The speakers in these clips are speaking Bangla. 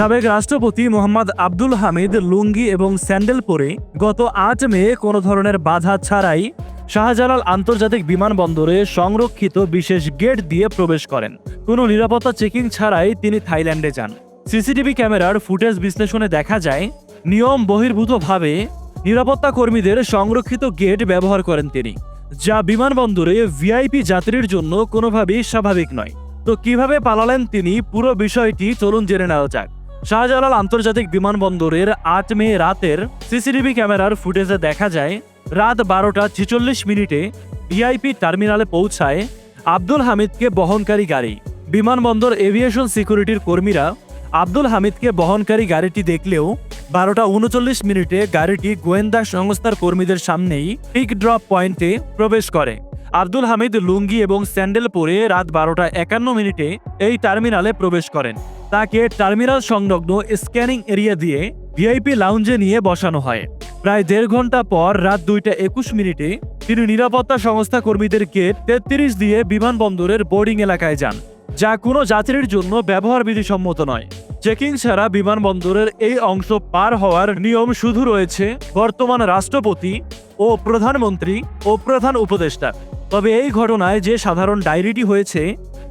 সাবেক রাষ্ট্রপতি মোহাম্মদ আব্দুল হামিদ লুঙ্গি এবং স্যান্ডেল পরে গত আট মে কোনো ধরনের বাধা ছাড়াই শাহজালাল আন্তর্জাতিক বিমানবন্দরে সংরক্ষিত বিশেষ গেট দিয়ে প্রবেশ করেন। কোনো নিরাপত্তা চেকিং ছাড়াই তিনি থাইল্যান্ডে যান। সিসিটিভি ক্যামেরার ফুটেজ বিশ্লেষণে দেখা যায়, নিয়ম বহির্ভূতভাবে নিরাপত্তা কর্মীদের সংরক্ষিত গেট ব্যবহার করেন তিনি, যা বিমানবন্দরে ভিআইপি যাত্রীর জন্য কোনোভাবেই স্বাভাবিক নয়। তো কীভাবে পালালেন তিনি পুরো বিষয়টি চলুন জেনে নেওয়া যাক। শাহজালাল আন্তর্জাতিক বিমানবন্দরের আট মে রাতের সিসিটিভি ক্যামেরার ফুটেজে দেখা যায়, রাত বারোটা ছেচল্লিশ মিনিটে ভিআইপি টার্মিনালে পৌঁছায় আব্দুল হামিদকে বহনকারী গাড়ি। বিমানবন্দর এভিয়েশন সিকিউরিটির কর্মীরা আব্দুল হামিদকে বহনকারী গাড়িটি দেখলেও বারোটা উনচল্লিশ মিনিটে গাড়িটি গোয়েন্দা সংস্থার কর্মীদের সামনেই পিক ড্রপ পয়েন্টে প্রবেশ করে। আব্দুল হামিদ লুঙ্গি এবং স্যান্ডেল পরে রাত বারোটা একান্ন মিনিটে এই টার্মিনালে প্রবেশ করেন। তাকে টার্মিনাল সংলগ্ন স্ক্যানিং এরিয়া দিয়ে ভিআইপি লাউঞ্জে নিয়ে বসানো হয়। প্রায় দেড় ঘণ্টা পর রাত দুইটা একুশ মিনিটে তিনি নিরাপত্তা সংস্থা কর্মীদের গেট তেত্রিশ দিয়ে বিমানবন্দরের বোর্ডিং এলাকায় যান, যা কোনো যাত্রীর জন্য ব্যবহার বিধিসম্মত নয়। চেকিং ছাড়া বিমানবন্দরের এই অংশ পার হওয়ার নিয়ম শুধু রয়েছে বর্তমান রাষ্ট্রপতি ও প্রধানমন্ত্রী ও প্রধান উপদেষ্টা। তবে এই ঘটনায় যে সাধারণ ডায়েরিটি হয়েছে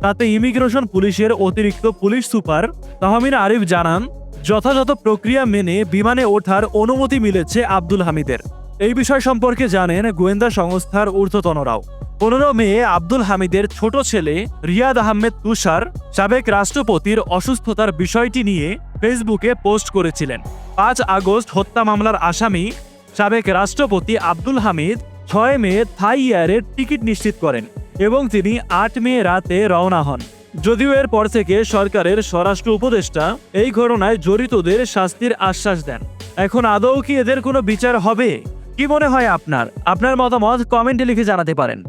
তাতে ইমিগ্রেশন পুলিশের অতিরিক্ত পুলিশ সুপার তাহমিন আরিফ জানান, যথাযথ প্রক্রিয়া মেনে বিমানে ওঠার অনুমতি মিলেছে আব্দুল হামিদের। এই বিষয় সম্পর্কে জানেন গোয়েন্দা সংস্থার ঊর্ধ্বতনরাও পনেরো মে আব্দুল হামিদের ছোট ছেলে রিয়াদ আহমেদ তুষার, সাবেক রাষ্ট্রপতির অসুস্থতার বিষয়টি নিয়ে ফেসবুকে পোস্ট করেছিলেন। পাঁচ আগস্ট হত্যা মামলার আসামি সাবেক রাষ্ট্রপতি আব্দুল হামিদ ছয় মে থাই এয়ারের টিকিট নিশ্চিত করেন। এবং তিনি আট মে রাতে রওনা হন। যদিও এরপর থেকে সরকারের স্বরাষ্ট্র উপদেষ্টা এই ঘটনায় জড়িতদের শাস্তির আশ্বাস দেন। এখন আদৌ কি এদের কোনো বিচার হবে? কি মনে হয় আপনার? আপনার মতামত কমেন্টে লিখে জানাতে পারেন।